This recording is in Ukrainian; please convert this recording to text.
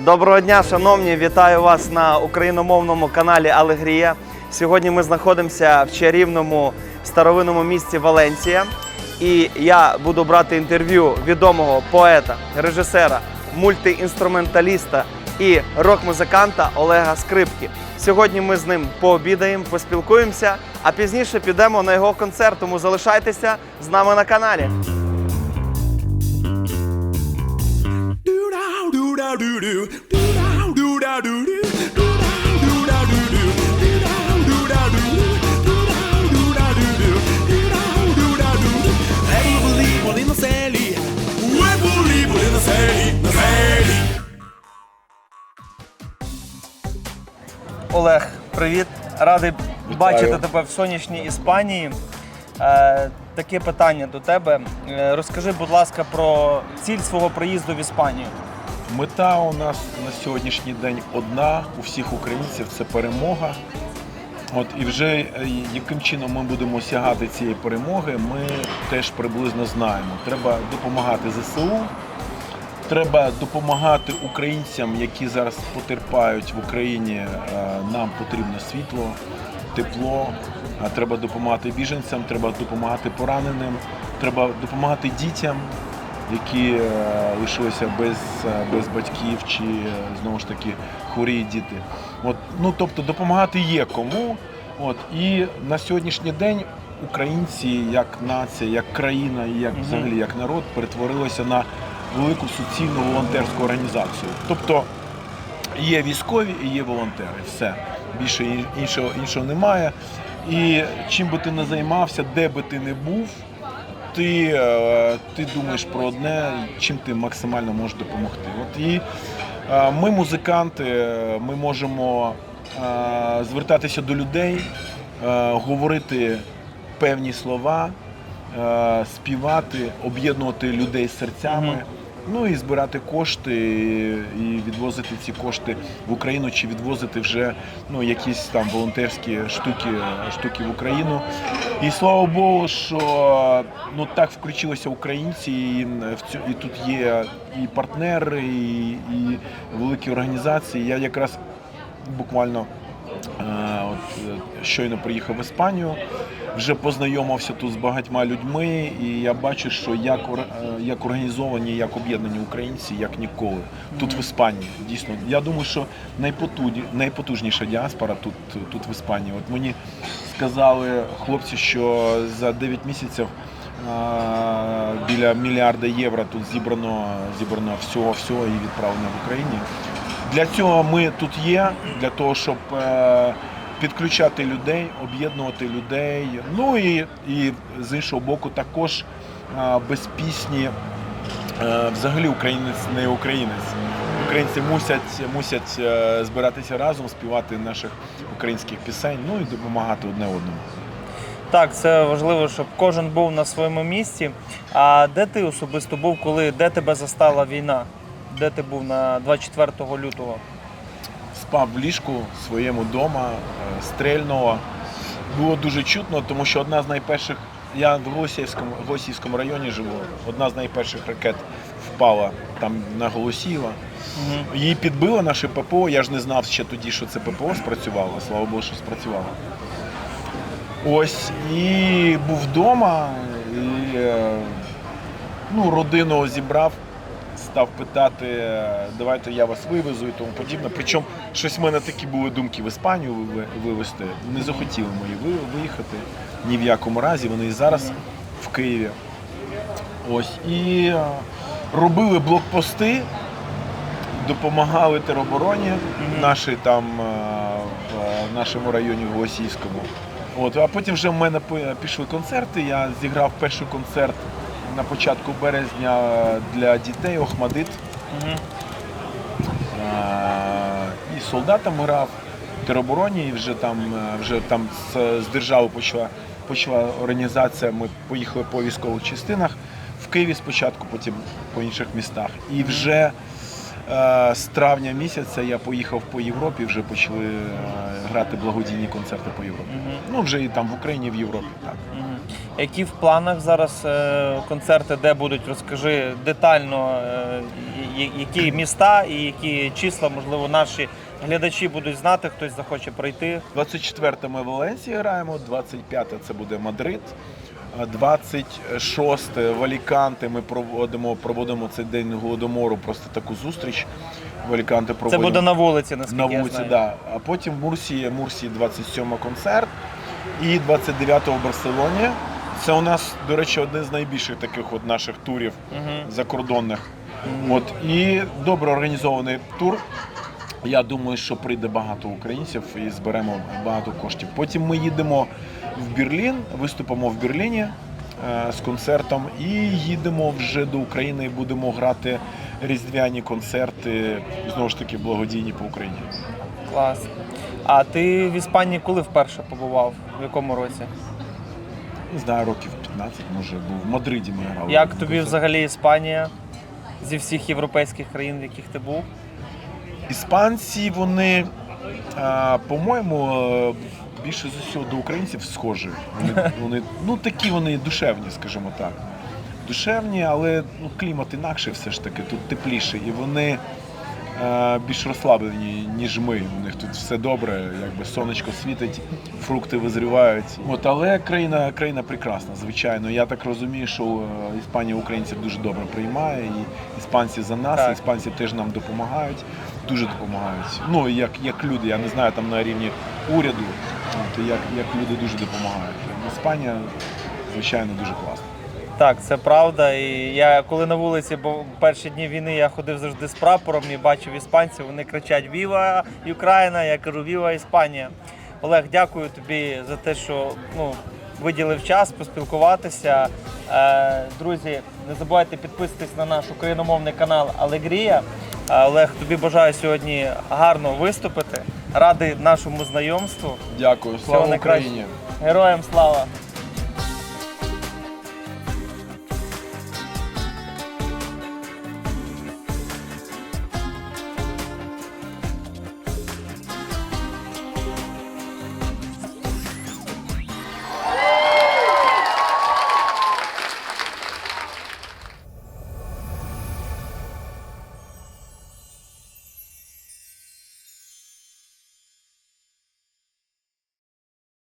Доброго дня, шановні! Вітаю вас на україномовному каналі Алегрія. Сьогодні ми знаходимося в чарівному старовинному місті Валенція. І я буду брати інтерв'ю відомого поета, режисера, мультиінструменталіста і рок-музиканта Олега Скрипки. Сьогодні ми з ним пообідаємо, поспілкуємося, а пізніше підемо на його концерт. Тому залишайтеся з нами на каналі. Ей, були, були на селі, Ой, були, були на селі, на селі. Олег, привіт! Радий бачити тебе в сонячній Іспанії. Е, таке питання до тебе. Е, розкажи, будь ласка, про ціль свого приїзду в Іспанію. Мета у нас на сьогоднішній день одна у всіх українців це перемога. От і вже е, яким чином ми будемо осягати цієї перемоги, ми теж приблизно знаємо. Треба допомагати ЗСУ, треба допомагати українцям, які зараз потерпають в Україні. Е, Нам потрібно світло, тепло. Треба допомагати біженцям, треба допомагати пораненим, треба допомагати дітям, які е, лишилися без, е, без батьків чи е, знову ж таки хворі діти. От, ну тобто допомагати є кому. От і на сьогоднішній день українці, як нація, як країна і як взагалі як народ перетворилися на велику суцільну волонтерську організацію. Тобто є військові і є волонтери. Все більше іншого іншого немає. І чим би ти не займався, де би ти не був, ти, е, ти думаєш про одне, чим ти максимально можеш допомогти. От і е, ми, музиканти, е, ми можемо звертатися до людей, говорити певні слова, співати, об'єднувати людей з серцями. Ну і збирати кошти і відвозити ці кошти в Україну чи відвозити вже ну, якісь там волонтерські штуки, штуки в Україну. І слава Богу, що ну так включилися українці, і, в цю, і тут є і партнери, і, і великі організації. Я якраз буквально щойно приїхав в Іспанію, вже познайомився тут з багатьма людьми, і я бачу, що як, е, як організовані, як об'єднані українці, як ніколи. Тут в Іспанії. Дійсно, я думаю, що найпотужніша діаспора тут, тут в Іспанії. От мені сказали хлопці, що за 9 місяців. Біля мільярда євро тут зібрано зібрано всього всього і відправлено в Україні. Для цього ми тут є, для того, щоб е, підключати людей, об'єднувати людей. Ну і, і з іншого боку, також е, без пісні е, взагалі українець не українець. Українці мусять, мусять е, збиратися разом, співати наших українських пісень, ну і допомагати одне одному. Так, це важливо, щоб кожен був на своєму місці. А де ти особисто був, коли де тебе застала війна? Де ти був на 24 лютого? Спав в ліжку своєму вдома, е, стрельного. Було дуже чутно, тому що одна з найперших, я в Голосіївському, Голосіївському районі живу, одна з найперших ракет впала там на Голосіїва. Угу. Її підбило наше ППО, я ж не знав ще тоді, що це ППО спрацювало, слава Богу, що спрацювало. Ось, і був вдома, і, е, ну, родину зібрав, став питати, е, давайте я вас вивезу і тому подібне. Причому щось в мене такі були думки в Іспанію ви- вивезти. Не захотіли мої виїхати ні в якому разі. Вони і зараз в Києві. Ось. І е, робили блокпости, допомагали теробороні нашій там е, в нашому районі Голосійському. От, а потім вже в мене пішли концерти. Я зіграв перший концерт на початку березня для дітей Охмадит. Угу. Е, І солдатам грав в теробороні, і вже там, е, вже там з, держави почала, почала організація. Ми поїхали по військових частинах в Києві спочатку, потім по інших містах. І вже Е, З травня місяця я поїхав по Європі, вже почали е, грати благодійні концерти по Європі. Ну вже і там в Україні, в Європі. Так. Які в планах зараз е, концерти, де будуть? Розкажи детально, е, які міста і які числа, можливо, наші глядачі будуть знати, хтось захоче прийти. 24 ми в Валенсії граємо, 25 це буде Мадрид. А 26 в Аліканте ми проводимо, проводимо цей день голодомору, просто таку зустріч. В Аліканте Це буде на вулиці, наскільки на я вулиці, знаю. да. А потім в Мурсії, Мурсії 27 концерт і 29 в Барселоні. Це у нас, до речі, один з найбільших таких от наших турів Мгм. закордонних. От і добре організований тур. Я думаю, що прийде багато українців і зберемо багато коштів. Потім ми їдемо в Берлін, виступимо в Берліні е, з концертом і їдемо вже до України і будемо грати різдвяні концерти, знову ж таки, благодійні по Україні. Клас. А ти в Іспанії коли вперше побував? В якому році? Не знаю, років 15, може, був в Мадриді ми грали. Як тобі взагалі Іспанія зі всіх європейських країн, в яких ти був? Іспанці, вони, по-моєму, е, більше з усього до українців схожі. Вони, вони ну, такі вони душевні, скажімо так. Душевні, але ну, клімат інакший все ж таки, тут тепліше. І вони е, більш розслаблені, ніж ми. У них тут все добре, якби сонечко світить, фрукти визрівають. От, але країна, країна прекрасна, звичайно. Я так розумію, що е, Іспанія українців дуже добре приймає, і іспанці за нас, Так. і іспанці теж нам допомагають, дуже допомагають. Ну, як, як люди, я не знаю, там на рівні уряду, от, як, як люди дуже допомагають. Іспанія, звичайно, дуже класна. Так, це правда. І я коли на вулиці, бо перші дні війни я ходив завжди з прапором і бачив іспанців, вони кричать Віва Україна! Я кажу Віва Іспанія. Олег, дякую тобі за те, що ну, виділив час поспілкуватися. Е, друзі, не забувайте підписуватись на наш україномовний канал Алегрія. Олег, тобі бажаю сьогодні гарно виступити. Радий нашому знайомству. Дякую, слава. Україні! Героям слава!